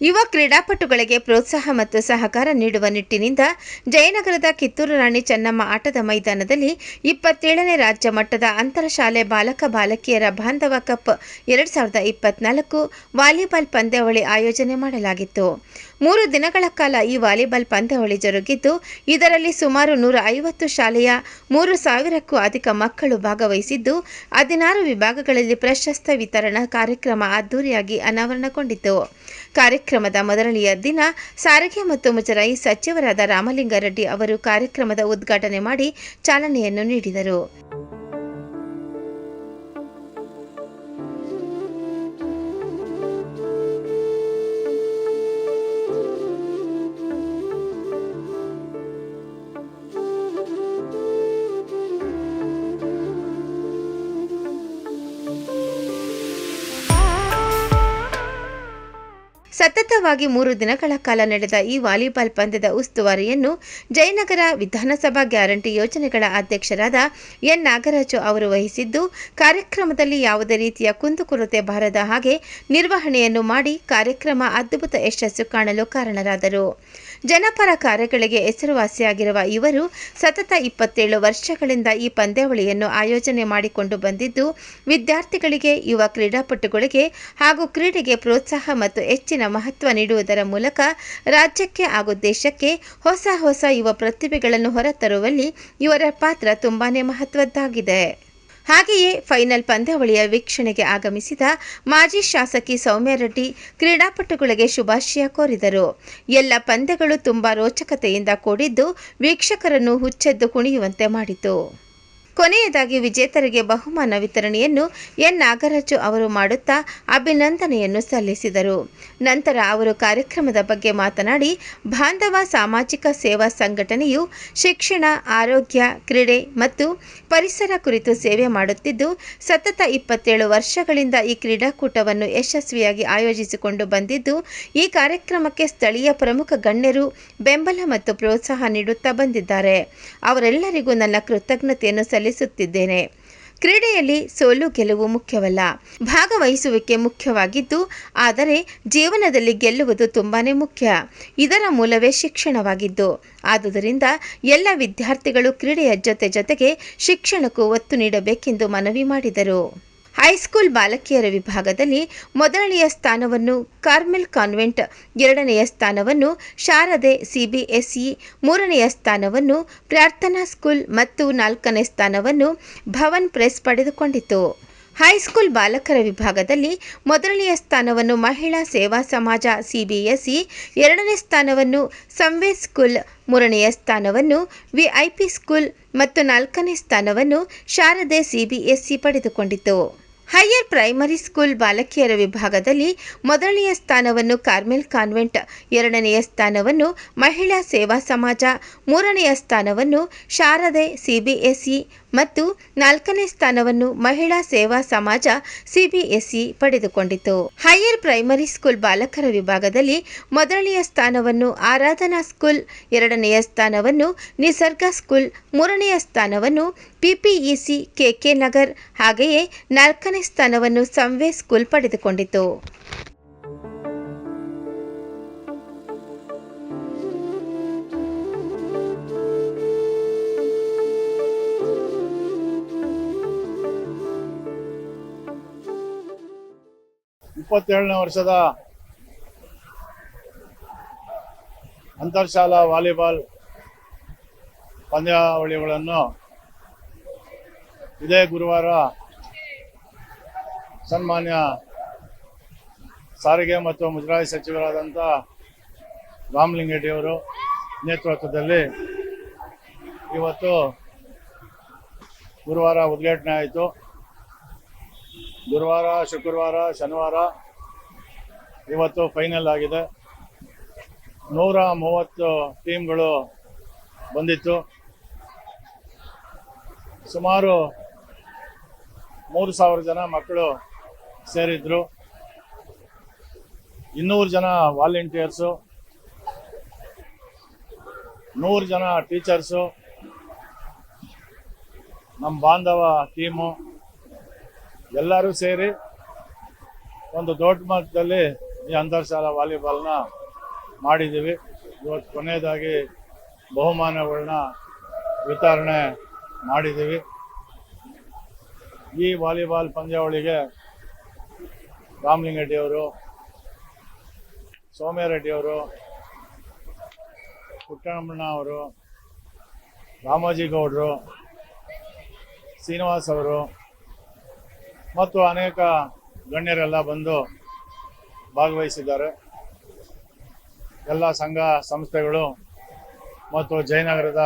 ಯುವ ಕ್ರೀಡಾಪಟುಗಳಿಗೆ ಪ್ರೋತ್ಸಾಹ ಮತ್ತು ಸಹಕಾರ ನೀಡುವ ನಿಟ್ಟಿನಿಂದ ಜಯನಗರದ ಕಿತ್ತೂರು ರಾಣಿ ಚೆನ್ನಮ್ಮ ಆಟದ ಮೈದಾನದಲ್ಲಿ ಇಪ್ಪತ್ತೇಳನೇ ರಾಜ್ಯ ಮಟ್ಟದ ಅಂತರ ಶಾಲೆ ಬಾಲಕ ಬಾಲಕಿಯರ ಬಾಂಧವ ಕಪ್ ಎರಡು ಸಾವಿರದ ಇಪ್ಪತ್ನಾಲ್ಕು ವಾಲಿಬಾಲ್ ಪಂದ್ಯಾವಳಿ ಆಯೋಜನೆ ಮಾಡಲಾಗಿತ್ತು. ಮೂರು ದಿನಗಳ ಕಾಲ ಈ ವಾಲಿಬಾಲ್ ಪಂದ್ಯಾವಳಿ ಜರುಗಿದ್ದು, ಇದರಲ್ಲಿ ಸುಮಾರು ನೂರ ಐವತ್ತು ಶಾಲೆಯ ಮೂರು ಸಾವಿರಕ್ಕೂ ಅಧಿಕ ಮಕ್ಕಳು ಭಾಗವಹಿಸಿದ್ದು, ಹದಿನಾರು ವಿಭಾಗಗಳಲ್ಲಿ ಪ್ರಶಸ್ತ ವಿತರಣಾ ಕಾರ್ಯಕ್ರಮ ಅದ್ದೂರಿಯಾಗಿ ಅನಾವರಣಗೊಂಡಿತು ಕಾರ್ಯಕ್ರಮದ ಮೊದಲನೆಯ ದಿನ ಸಾರಿಗೆ ಮತ್ತು ಮುಜರಾಯಿ ಸಚಿವರಾದ ರಾಮಲಿಂಗಾರೆಡ್ಡಿ ಅವರು ಕಾರ್ಯಕ್ರಮದ ಉದ್ಘಾಟನೆ ಮಾಡಿ ಚಾಲನೆಯನ್ನು ನೀಡಿದರು. ಸತತವಾಗಿ ಮೂರು ದಿನಗಳ ಕಾಲ ನಡೆದ ಈ ವಾಲಿಬಾಲ್ ಪಂದ್ಯದ ಉಸ್ತುವಾರಿಯನ್ನು ಜಯನಗರ ವಿಧಾನಸಭಾ ಗ್ಯಾರಂಟಿ ಯೋಜನೆಗಳ ಅಧ್ಯಕ್ಷರಾದ ಎನ್ ನಾಗರಾಜು ಅವರು ವಹಿಸಿದ್ದು, ಕಾರ್ಯಕ್ರಮದಲ್ಲಿ ಯಾವುದೇ ರೀತಿಯ ಕುಂದುಕೊರತೆ ಬಾರದ ಹಾಗೆ ನಿರ್ವಹಣೆಯನ್ನು ಮಾಡಿ ಕಾರ್ಯಕ್ರಮ ಅದ್ಭುತ ಯಶಸ್ಸು ಕಾಣಲು ಕಾರಣರಾದರು. ಜನಪರ ಕಾರ್ಯಗಳಿಗೆ ಹೆಸರುವಾಸಿಯಾಗಿರುವ ಇವರು ಸತತ ಇಪ್ಪತ್ತೇಳು ವರ್ಷಗಳಿಂದ ಈ ಪಂದ್ಯಾವಳಿಯನ್ನು ಆಯೋಜನೆ ಮಾಡಿಕೊಂಡು ಬಂದಿದ್ದು, ವಿದ್ಯಾರ್ಥಿಗಳಿಗೆ, ಯುವ ಕ್ರೀಡಾಪಟುಗಳಿಗೆ ಹಾಗೂ ಕ್ರೀಡೆಗೆ ಪ್ರೋತ್ಸಾಹ ಮತ್ತು ಹೆಚ್ಚಿನ ಮಹತ್ವ ನೀಡುವುದರ ಮೂಲಕ ರಾಜ್ಯಕ್ಕೆ ಹಾಗೂ ದೇಶಕ್ಕೆ ಹೊಸ ಹೊಸ ಯುವ ಪ್ರತಿಭೆಗಳನ್ನು ಹೊರತರುವಲ್ಲಿ ಇವರ ಪಾತ್ರ ತುಂಬಾನೇ ಮಹತ್ವದ್ದಾಗಿದೆ. ಹಾಗೆಯೇ ಫೈನಲ್ ಪಂದ್ಯಾವಳಿಯ ವೀಕ್ಷಣೆಗೆ ಆಗಮಿಸಿದ ಮಾಜಿ ಶಾಸಕಿ ಸೌಮ್ಯರೆಡ್ಡಿ ಕ್ರೀಡಾಪಟುಗಳಿಗೆ ಶುಭಾಶಯ ಕೋರಿದರು. ಎಲ್ಲ ಪಂದ್ಯಗಳು ತುಂಬಾ ರೋಚಕತೆಯಿಂದ ಕೂಡಿದ್ದು ವೀಕ್ಷಕರನ್ನು ಹುಚ್ಚೆದ್ದು ಕುಣಿಯುವಂತೆ ಮಾಡಿತು. ಕೊನೆಯದಾಗಿ ವಿಜೇತರಿಗೆ ಬಹುಮಾನ ವಿತರಣೆಯನ್ನು ಎನ್. ನಾಗರಾಜು ಅವರು ಮಾಡುತ್ತಾ ಅಭಿನಂದನೆಯನ್ನು ಸಲ್ಲಿಸಿದರು. ನಂತರ ಅವರು ಕಾರ್ಯಕ್ರಮದ ಬಗ್ಗೆ ಮಾತನಾಡಿ, ಬಾಂಧವ ಸಾಮಾಜಿಕ ಸೇವಾ ಸಂಘಟನೆಯು ಶಿಕ್ಷಣ, ಆರೋಗ್ಯ, ಕ್ರೀಡೆ ಮತ್ತು ಪರಿಸರ ಕುರಿತು ಸೇವೆ ಮಾಡುತ್ತಿದ್ದು, ಸತತ ಇಪ್ಪತ್ತೇಳು ವರ್ಷಗಳಿಂದ ಈ ಕ್ರೀಡಾಕೂಟವನ್ನು ಯಶಸ್ವಿಯಾಗಿ ಆಯೋಜಿಸಿಕೊಂಡು ಬಂದಿದ್ದು, ಈ ಕಾರ್ಯಕ್ರಮಕ್ಕೆ ಸ್ಥಳೀಯ ಪ್ರಮುಖ ಗಣ್ಯರು ಬೆಂಬಲ ಮತ್ತು ಪ್ರೋತ್ಸಾಹ ನೀಡುತ್ತಾ ಬಂದಿದ್ದಾರೆ. ಅವರೆಲ್ಲರಿಗೂ ನನ್ನ ಕೃತಜ್ಞತೆಯನ್ನು ಸಲ್ಲಿಸುತ್ತಿದ್ದೇನೆ ಕ್ರೀಡೆಯಲ್ಲಿ ಸೋಲು ಗೆಲುವು ಮುಖ್ಯವಲ್ಲ. ಭಾಗವಹಿಸುವಿಕೆ ಮುಖ್ಯವಾಗಿದ್ದು, ಆದರೆ ಜೀವನದಲ್ಲಿ ಗೆಲ್ಲುವುದು ತುಂಬಾನೇ ಮುಖ್ಯ. ಇದರ ಮೂಲವೇ ಶಿಕ್ಷಣವಾಗಿದ್ದು. ಆದುದರಿಂದ ಎಲ್ಲ ವಿದ್ಯಾರ್ಥಿಗಳು ಕ್ರೀಡೆಯ ಜೊತೆ ಜೊತೆಗೆ ಶಿಕ್ಷಣಕ್ಕೂ ಒತ್ತು ನೀಡಬೇಕೆಂದು ಮನವಿ ಮಾಡಿದರು. ಹೈಸ್ಕೂಲ್ ಬಾಲಕಿಯರ ವಿಭಾಗದಲ್ಲಿ ಮೊದಲನೆಯ ಸ್ಥಾನವನ್ನು ಕಾರ್ಮೆಲ್ ಕಾನ್ವೆಂಟ್, ಎರಡನೆಯ ಸ್ಥಾನವನ್ನು ಶಾರದೆ ಸಿಬಿಎಸ್ಇ, ಮೂರನೆಯ ಸ್ಥಾನವನ್ನು ಪ್ರಾರ್ಥನಾ ಸ್ಕೂಲ್ ಮತ್ತು ನಾಲ್ಕನೇ ಸ್ಥಾನವನ್ನು ಭವನ್ ಪ್ರೆಸ್ ಪಡೆದುಕೊಂಡಿತು. ಹೈಸ್ಕೂಲ್ ಬಾಲಕರ ವಿಭಾಗದಲ್ಲಿ ಮೊದಲನೆಯ ಸ್ಥಾನವನ್ನು ಮಹಿಳಾ ಸೇವಾ ಸಮಾಜ ಸಿಬಿಎಸ್ಇ, ಎರಡನೇ ಸ್ಥಾನವನ್ನು ಸಂವೇ ಸ್ಕೂಲ್, ಮೂರನೆಯ ಸ್ಥಾನವನ್ನು ವಿಐಪಿ ಸ್ಕೂಲ್ ಮತ್ತು ನಾಲ್ಕನೇ ಸ್ಥಾನವನ್ನು ಶಾರದೆ ಸಿಬಿಎಸ್ಇ ಪಡೆದುಕೊಂಡಿತು. ಹೈಯರ್ ಪ್ರೈಮರಿ ಸ್ಕೂಲ್ ಬಾಲಕಿಯರ ವಿಭಾಗದಲ್ಲಿ ಮೊದಲನೆಯ ಸ್ಥಾನವನ್ನು ಕಾರ್ಮೆಲ್ ಕಾನ್ವೆಂಟ್, ಎರಡನೆಯ ಸ್ಥಾನವನ್ನು ಮಹಿಳಾ ಸೇವಾ ಸಮಾಜ, ಮೂರನೆಯ ಸ್ಥಾನವನ್ನು ಶಾರದೆ ಸಿಬಿಎಸ್ಇ ಮತ್ತು ನಾಲ್ಕನೇ ಸ್ಥಾನವನ್ನು ಮಹಿಳಾ ಸೇವಾ ಸಮಾಜ ಸಿಬಿಎಸ್ಇ ಪಡೆದುಕೊಂಡಿತು. ಹೈಯರ್ ಪ್ರೈಮರಿ ಸ್ಕೂಲ್ ಬಾಲಕರ ವಿಭಾಗದಲ್ಲಿ ಮೊದಲನೆಯ ಸ್ಥಾನವನ್ನು ಆರಾಧನಾ ಸ್ಕೂಲ್, ಎರಡನೆಯ ಸ್ಥಾನವನ್ನು ನಿಸರ್ಗ ಸ್ಕೂಲ್, ಮೂರನೆಯ ಸ್ಥಾನವನ್ನು ಪಿಪಿಇಸಿ ಕೆಕೆ ನಗರ್, ಹಾಗೆಯೇ ನಾಲ್ಕನೇ ಸ್ಥಾನವನ್ನು ಸಂವೇ ಸ್ಕೂಲ್ ಪಡೆದುಕೊಂಡಿತು. ಇಪ್ಪತ್ತೇಳನೇ ವರ್ಷದ ಅಂತರ್ಶಾಲಾ ವಾಲಿಬಾಲ್ ಪಂದ್ಯಾವಳಿಗಳನ್ನು ಇದೇ ಗುರುವಾರ ಸನ್ಮಾನ್ಯ ಸಾರಿಗೆ ಮತ್ತು ಮುಜರಾಯಿ ಸಚಿವರಾದಂಥ ರಾಮಲಿಂಗಡ್ಡಿಯವರು ನೇತೃತ್ವದಲ್ಲಿ ಇವತ್ತು ಗುರುವಾರ ಉದ್ಘಾಟನೆ ಆಯಿತು. ಗುರುವಾರ, ಶುಕ್ರವಾರ, ಶನಿವಾರ ಇವತ್ತು ಫೈನಲ್ ಆಗಿದೆ. ನೂರ ಮೂವತ್ತು ಟೀಮ್ಗಳು ಬಂದಿತ್ತು. ಸುಮಾರು ಮೂರು ಸಾವಿರ ಜನ ಮಕ್ಕಳು ಸೇರಿದ್ರು. ಇನ್ನೂರು ಜನ ವಾಲಂಟಿಯರ್ಸು ನೂರು ಜನ ಟೀಚರ್ಸು ನಮ್ಮ ಬಾಂಧವ ಟೀಮು ಎಲ್ಲರೂ ಸೇರಿ ಒಂದು ದೊಡ್ಡ ಮಟ್ಟದಲ್ಲಿ ಈ ಅಂತರ್ಜಾಲ ವಾಲಿಬಾಲ್ನ ಮಾಡಿದ್ದೀವಿ. ಇವತ್ತು ಕೊನೆಯದಾಗಿ ಬಹುಮಾನಗಳನ್ನ ವಿತರಣೆ ಮಾಡಿದ್ದೀವಿ. ಈ ವಾಲಿಬಾಲ್ ಪಂದ್ಯಾವಳಿಗೆ ರಾಮಲಿಂಗಡ್ಡಿಯವರು, ಸೌಮ್ಯರೆಡ್ಡಿಯವರು ರೆಡ್ಡಿ ಅವರು ರಾಮೋಜಿ ಗೌಡರು, ಶ್ರೀನಿವಾಸ್ ಅವರು ಮತ್ತು ಅನೇಕ ಗಣ್ಯರೆಲ್ಲ ಬಂದು ಭಾಗವಹಿಸಿದ್ದಾರೆ. ಎಲ್ಲ ಸಂಘ ಸಂಸ್ಥೆಗಳು ಮತ್ತು ಜಯನಗರದ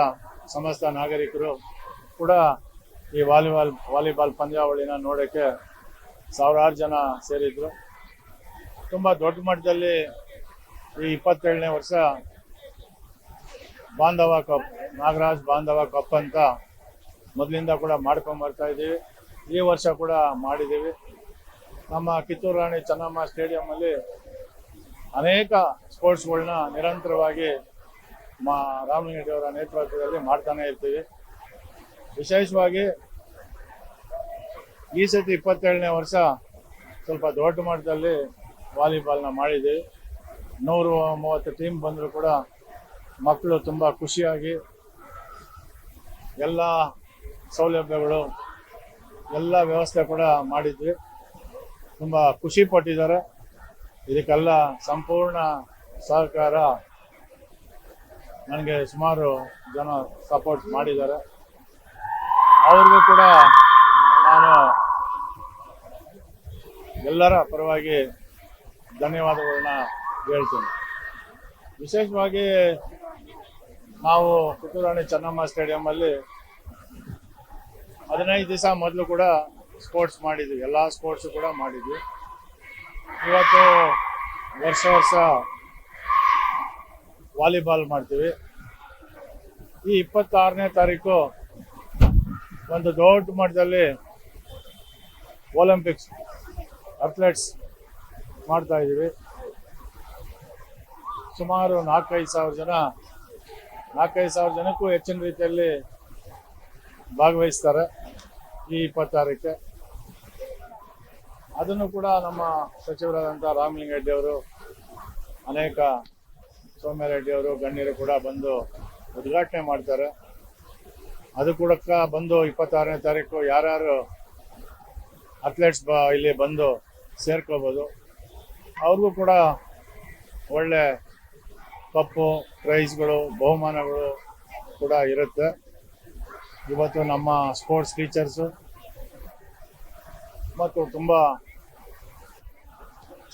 ಸಮಸ್ತ ನಾಗರಿಕರು ಕೂಡ ಈ ವಾಲಿಬಾಲ್ ವಾಲಿಬಾಲ್ ಪಂದ್ಯಾವಳಿನ ನೋಡೋಕ್ಕೆ ಸಾವಿರಾರು ಜನ ಸೇರಿದ್ರು. ತುಂಬ ದೊಡ್ಡ ಮಟ್ಟದಲ್ಲಿ ಈ ಇಪ್ಪತ್ತೇಳನೇ ವರ್ಷ ಬಾಂಧವ ಕಪ್, ನಾಗರಾಜ್ ಬಾಂಧವ ಕಪ್ ಅಂತ ಮೊದಲಿಂದ ಕೂಡ ಮಾಡ್ಕೊಂಡು ಬರ್ತಾ ಇದ್ದೀವಿ. ಈ ವರ್ಷ ಕೂಡ ಮಾಡಿದ್ದೀವಿ. ನಮ್ಮ ಕಿತ್ತೂರು ರಾಣಿ ಚೆನ್ನಮ್ಮ ಸ್ಟೇಡಿಯಮ್ಮಲ್ಲಿ ಅನೇಕ ಸ್ಪೋರ್ಟ್ಸ್ಗಳನ್ನ ನಿರಂತರವಾಗಿ ಮಾ ರಾಮಲಿಂಗಡ್ಡಿಯವರ ನೇತೃತ್ವದಲ್ಲಿ ಮಾಡ್ತಾನೆ ಇರ್ತೀವಿ. ವಿಶೇಷವಾಗಿ ಈ ಸತಿ ಇಪ್ಪತ್ತೇಳನೇ ವರ್ಷ ಸ್ವಲ್ಪ ದೊಡ್ಡ ಮಟ್ಟದಲ್ಲಿ ವಾಲಿಬಾಲ್ನ ಮಾಡಿದ್ವಿ ನೂರು ಮೂವತ್ತು ಟೀಮ್ ಬಂದರೂ ಕೂಡ ಮಕ್ಕಳು ತುಂಬ ಖುಷಿಯಾಗಿ ಎಲ್ಲ ಸೌಲಭ್ಯಗಳು, ಎಲ್ಲ ವ್ಯವಸ್ಥೆ ಕೂಡ ಮಾಡಿದ್ವಿ. ತುಂಬ ಖುಷಿ ಪಟ್ಟಿದ್ದಾರೆ. ಇದಕ್ಕೆಲ್ಲ ಸಂಪೂರ್ಣ ಸಹಕಾರ ನನಗೆ ಸುಮಾರು ಜನ ಸಪೋರ್ಟ್ ಮಾಡಿದ್ದಾರೆ. ಅವ್ರಿಗೂ ಕೂಡ ನಾನು ಎಲ್ಲರ ಪರವಾಗಿ ಧನ್ಯವಾದಗಳನ್ನ ಹೇಳ್ತೇನೆ. ವಿಶೇಷವಾಗಿ ನಾವು ಕಿತ್ತೂರಾಣಿ ಚೆನ್ನಮ್ಮ ಸ್ಟೇಡಿಯಮ್ಮಲ್ಲಿ ಹದಿನೈದು ದಿವಸ ಮೊದಲು ಕೂಡ ಸ್ಪೋರ್ಟ್ಸ್ ಮಾಡಿದ್ವಿ. ಎಲ್ಲ ಸ್ಪೋರ್ಟ್ಸ್ ಕೂಡ ಮಾಡಿದ್ವಿ. ಇವತ್ತು ವರ್ಷ ವರ್ಷ ವಾಲಿಬಾಲ್ ಮಾಡ್ತೀವಿ. ಈ ಇಪ್ಪತ್ತಾರನೇ ತಾರೀಕು ಒಂದು ದೊಡ್ಡ ಮಟ್ಟದಲ್ಲಿ ಒಲಿಂಪಿಕ್ಸ್ ಅಥ್ಲೆಟ್ಸ್ ಮಾಡ್ತಾ ಇದ್ದೀವಿ. ಸುಮಾರು ನಾಲ್ಕೈದು ಸಾವಿರ ಜನ, ನಾಲ್ಕೈದು ಸಾವಿರ ಜನಕ್ಕೂ ಹೆಚ್ಚಿನ ರೀತಿಯಲ್ಲಿ ಭಾಗವಹಿಸ್ತಾರೆ ಈ ಇಪ್ಪತ್ತಾರಕ್ಕೆ. ಅದನ್ನು ಕೂಡ ನಮ್ಮ ಸಚಿವರಾದಂಥ ರಾಮಲಿಂಗರೆಡ್ಡಿ ಅವರು, ಅನೇಕ ಸೌಮ್ಯರೆಡ್ಡಿ ಅವರು, ಗಣ್ಯರು ಕೂಡ ಬಂದು ಉದ್ಘಾಟನೆ ಮಾಡ್ತಾರೆ. ಅದು ಕೂಡ ಬಂದು ಇಪ್ಪತ್ತಾರನೇ ತಾರೀಕು ಯಾರ್ಯಾರು ಅಥ್ಲೆಟ್ಸ್ ಬ ಇಲ್ಲಿ ಬಂದು ಸೇರ್ಕೋಬೋದು ಅವ್ರಿಗೂ ಕೂಡ ಒಳ್ಳೆ ಕಪ್ಪು ಪ್ರೈಸ್ಗಳು ಬಹುಮಾನಗಳು ಕೂಡ ಇರುತ್ತೆ. ಇವತ್ತು ನಮ್ಮ ಸ್ಪೋರ್ಟ್ಸ್ ಟೀಚರ್ಸು ಮತ್ತು ತುಂಬ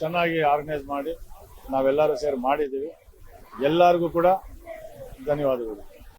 ಚೆನ್ನಾಗಿ ಆರ್ಗನೈಸ್ ಮಾಡಿ ನಾವೆಲ್ಲರೂ ಸೇರಿ ಮಾಡಿದ್ದೀವಿ. ಎಲ್ಲರಿಗೂ ಕೂಡ ಧನ್ಯವಾದಗಳು.